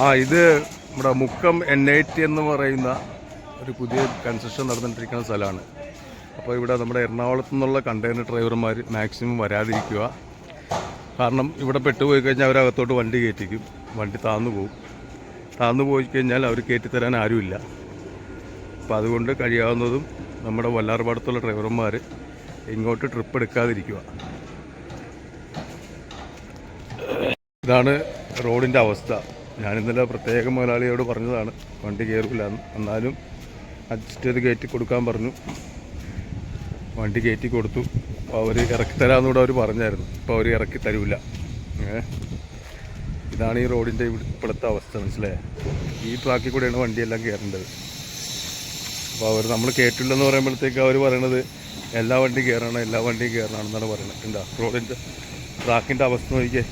ആ ഇത് നമ്മുടെ മുക്കം എൻ ഐ ടി എന്ന് പറയുന്ന ഒരു പുതിയ കൺസ്ട്രക്ഷൻ നടന്നിട്ടിരിക്കുന്ന സ്ഥലമാണ്. അപ്പോൾ ഇവിടെ നമ്മുടെ എറണാകുളത്തു നിന്നുള്ള കണ്ടെയ്നർ ഡ്രൈവർമാർ മാക്സിമം വരാതിരിക്കുക. കാരണം ഇവിടെ പെട്ടുപോയി കഴിഞ്ഞാൽ അവരകത്തോട്ട് വണ്ടി കയറ്റിക്കും. വണ്ടി താന്നു പോകും താന്നു പോയി കഴിഞ്ഞാൽ അവർ കയറ്റിത്തരാൻ ആരുമില്ല. അപ്പോൾ അതുകൊണ്ട് കഴിയാവുന്നതും നമ്മുടെ വല്ലാർപാടത്തുള്ള ഡ്രൈവർമാർ ഇങ്ങോട്ട് ട്രിപ്പ് എടുക്കാതിരിക്കുക. ഇതാണ് റോഡിന്റെ അവസ്ഥ. ഞാൻ ഇന്നലെ പ്രത്യേക മുതലാളിയോട് പറഞ്ഞതാണ് വണ്ടി കയറില്ല എന്നാലും അഡ്ജസ്റ്റ് ചെയ്ത് കയറ്റി കൊടുക്കാൻ പറഞ്ഞു. വണ്ടി കയറ്റി കൊടുത്തു. അപ്പോൾ അവർ ഇറക്കി തരാമെന്നൂടെ അവർ പറഞ്ഞായിരുന്നു. ഇപ്പോൾ അവർ ഇറക്കി തരൂല. ഇതാണ് ഈ റോഡിന്റെ ഇപ്പോഴത്തെ അവസ്ഥ മനസ്സിലായേ? ഈ ട്രാക്കിൽ കൂടെയാണ് വണ്ടിയെല്ലാം കയറേണ്ടത് അപ്പോൾ അവർ നമ്മൾ കേട്ടില്ലെന്ന് പറയുമ്പോഴത്തേക്ക് അവർ പറയണത് എല്ലാ വണ്ടിയും കയറണം എല്ലാ വണ്ടിയും കയറണമെന്നാണ് പറയുന്നത് എന്താ? റോഡിന്റെ ട്രാക്കിന്റെ അവസ്ഥ നോക്കിയേ.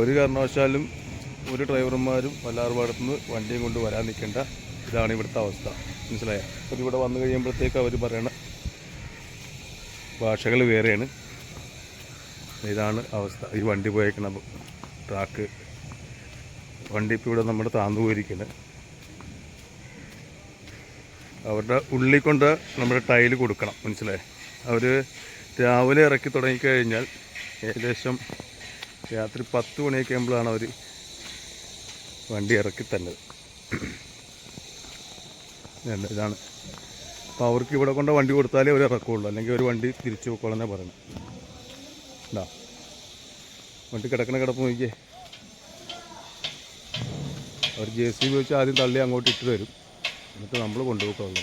ഒരു കാരണവശാലും ഒരു ഡ്രൈവർമാരും വല്ലാർപാടത്തുനിന്ന് വണ്ടിയും കൊണ്ട് വരാൻ നിൽക്കേണ്ട ഇതാണ് ഇവിടുത്തെ അവസ്ഥ. മനസ്സിലായോ? അവർ ഇവിടെ വന്നു കഴിയുമ്പോഴത്തേക്ക് അവർ പറയണ ഭാഷകൾ വേറെയാണ്. ഇതാണ് അവസ്ഥ. ഈ വണ്ടി പോയേക്കണ ട്രാക്ക്. വണ്ടി ഇപ്പോൾ ഇവിടെ നമ്മുടെ താന്നു പോയിരിക്കുന്നത് അവരുടെ ഉള്ളിൽ കൊണ്ട് നമ്മുടെ ടൈൽ കൊടുക്കണം. മനസ്സിലായേ? അവർ രാവിലെ ഇറക്കി തുടങ്ങിക്കഴിഞ്ഞാൽ ഏകദേശം രാത്രി പത്ത് മണിയൊക്കെ ആകുമ്പോഴാണ് അവർ വണ്ടി ഇറക്കി തന്നത് ഇതാണ് അപ്പോൾ അവർക്ക് ഇവിടെ കൊണ്ട് വണ്ടി കൊടുത്താലേ അവർ ഇറക്കുള്ളൂ. അല്ലെങ്കിൽ ഒരു വണ്ടി തിരിച്ചു പോക്കോളെന്നേ പറയണം ഉണ്ടാ വണ്ടി കിടക്കണ കിടപ്പ് നോക്കിയേ. അവർ ജെ സി ബി വെച്ച് ആദ്യം തള്ളി അങ്ങോട്ട് ഇട്ട് തരും എന്നിട്ട് നമ്മൾ കൊണ്ടുപോക്കുള്ളൂ